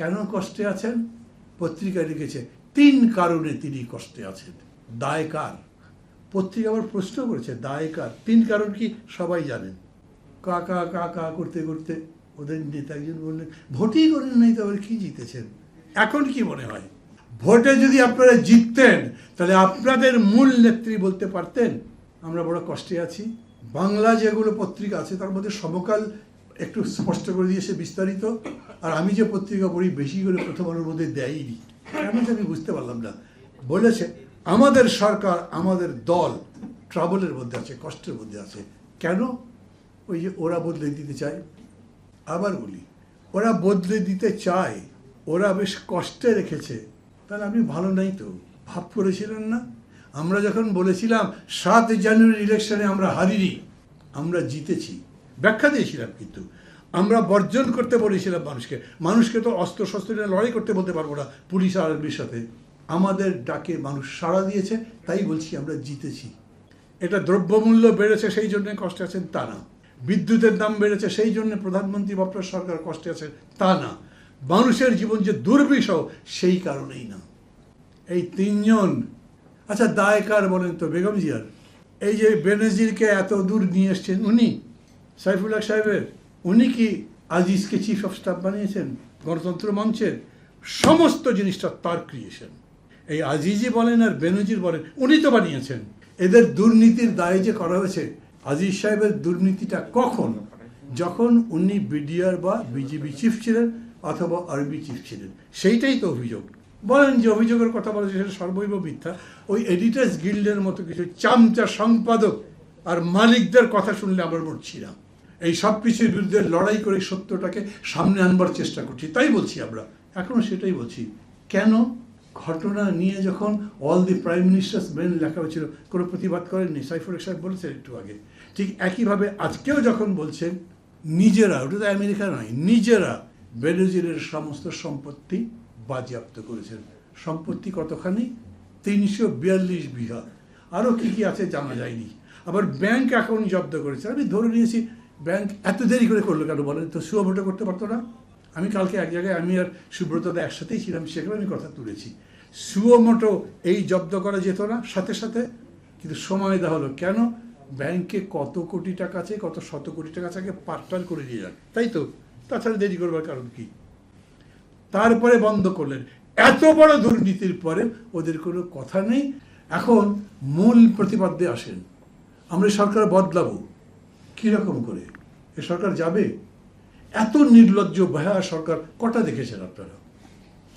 কেন কষ্টে আছেন? পত্রিকায় লিখেছে, তিন কারণে তিনি কষ্টে আছেন। দায় কার? পত্রিকা আবার প্রশ্ন করেছে, দায় কার? তিন কারণ কি সবাই জানেন। কাকা কাকা করতে করতে ওদের নেতা একজন বললেন, ভোটই করেন নাই তো আবার কি জিতেছেন? এখন কি মনে হয়? ভোটে যদি আপনারা জিততেন, তাহলে আপনাদের মূল নেত্রী বলতে পারতেন, আমরা বড় কষ্টে আছি। বাংলা যেগুলো পত্রিকা আছে, তার মধ্যে সমকাল একটু স্পষ্ট করে দিয়েছে বিস্তারিত। আর আমি যে পত্রিকা পড়ি, বেশি করে প্রথম আলোর মধ্যে দেয়নি আমি আমি বুঝতে পারলাম না। বলেছে, আমাদের সরকার, আমাদের দল ট্রাবলের মধ্যে আছে, কষ্টের মধ্যে আছে। কেন? ওই যে ওরা বদলে দিতে চায়। আবার বলি, ওরা বদলে দিতে চায়, ওরা বেশ কষ্টে রেখেছে। তাহলে আপনি ভালো নাই তো। ভাব করেছিলেন না? আমরা যখন বলেছিলাম, সাত জানুয়ারি ইলেকশনে আমরা হারিনি, আমরা জিতেছি। ব্যাখ্যা দিয়েছিলাম কিন্তু। আমরা বর্জন করতে বলেছিলাম মানুষকে। মানুষকে তো অস্ত্র শস্ত্র নিয়ে লড়াই করতে বলতে পারব না পুলিশ আর আর্মির সাথে। আমাদের ডাকে মানুষ সাড়া দিয়েছে, তাই বলছি আমরা জিতেছি। এটা দ্রব্যমূল্য বেড়েছে সেই জন্য কষ্টে আছেন তা না। বিদ্যুতের দাম বেড়েছে সেই জন্য প্রধানমন্ত্রী বা সরকার কষ্টে আছে তা না। মানুষের জীবন যে দুর্বিষহ সেই কারণেই না। এই তিনজন আচ্ছা দায় কার বলেন তো বেগম জিয়ার? এই যে বেনজিরকে এত দূর নিয়ে এসছেন উনি সাইফুল্লাহ সাহেবের? উনি কি আজিজকে চিফ অফ স্টাফ বানিয়েছেন, গণতন্ত্র মঞ্চের, সমস্ত জিনিসটা তার ক্রিয়েশন এই আজিজই বলেন আর বেনজির বলেন, উনি তো বানিয়েছেন। এদের দুর্নীতির দায়ে যে করা হয়েছে, আজিজ সাহেবের দুর্নীতিটা কখন? যখন উনি বিডিআর বা বিজেপি চিফ ছিলেন অথবা আরবি চিফ ছিলেন। সেইটাই তো অভিযোগ। বলেন যে অভিযোগের কথা বলা সেটা সর্বৈব মিথ্যা। ওই এডিটার্স গিল্ডের মতো কিছু চামচা সম্পাদক আর মালিকদের কথা শুনলে আমরা মরছি না। এই সব কিছুর বিরুদ্ধে লড়াই করে সত্যটাকে সামনে আনবার চেষ্টা করছি। তাই বলছি আমরা। এখনও সেটাই বলছি। কেন? ঘটনা নিয়ে যখন all the prime ministers brain লেখা হয়েছিল, কোনো প্রতিবাদ করেননি? সাইফুল সাহেব বলেছেন একটু আগে। ঠিক একইভাবে আজকেও যখন বলছেন, নিজেরা, ওটা তো আমেরিকা নয়, নিজেরা বেনজিরের সমস্ত সম্পত্তি বাজেয়াপ্ত করেছেন। সম্পত্তি কতখানি? তিনশো বিয়াল্লিশ বিঘা। আরও কী কী আছে জানা যায়নি। আবার ব্যাংক অ্যাকাউন্ট জব্দ করেছে। আমি ধরে নিয়েছি ব্যাংক এত দেরি করে করল কেন বলেন? তো সুভোটো করতে পারতো না। আমি কালকে এক জায়গায় আমি আর সুব্রতদা একসাথেই ছিলাম, সেখানে আমি কথা তুলেছি। সুয়োমোটো এই জব্দ করা যেত না, সাথে সাথে। কিন্তু সময় দেওয়া হলো। কেন? ব্যাংকে কত কোটি টাকা আছে, কত শত কোটি টাকা আছে পাট্টাল করে দিয়ে যান। তাই তো? তাছাড়া দেরি করবার কারণ কি? তারপরে বন্ধ করলেন। এত বড় দুর্নীতির পরে ওদের কোনো কথা নেই। এখন মূল প্রতিপাদ্যে আসেন। আমরা সরকার বদলাবো। কীরকম করে? এ সরকার যাবে? এত নির্লজ্জ ভয়া সরকার কটা দেখেছেন আপনারা?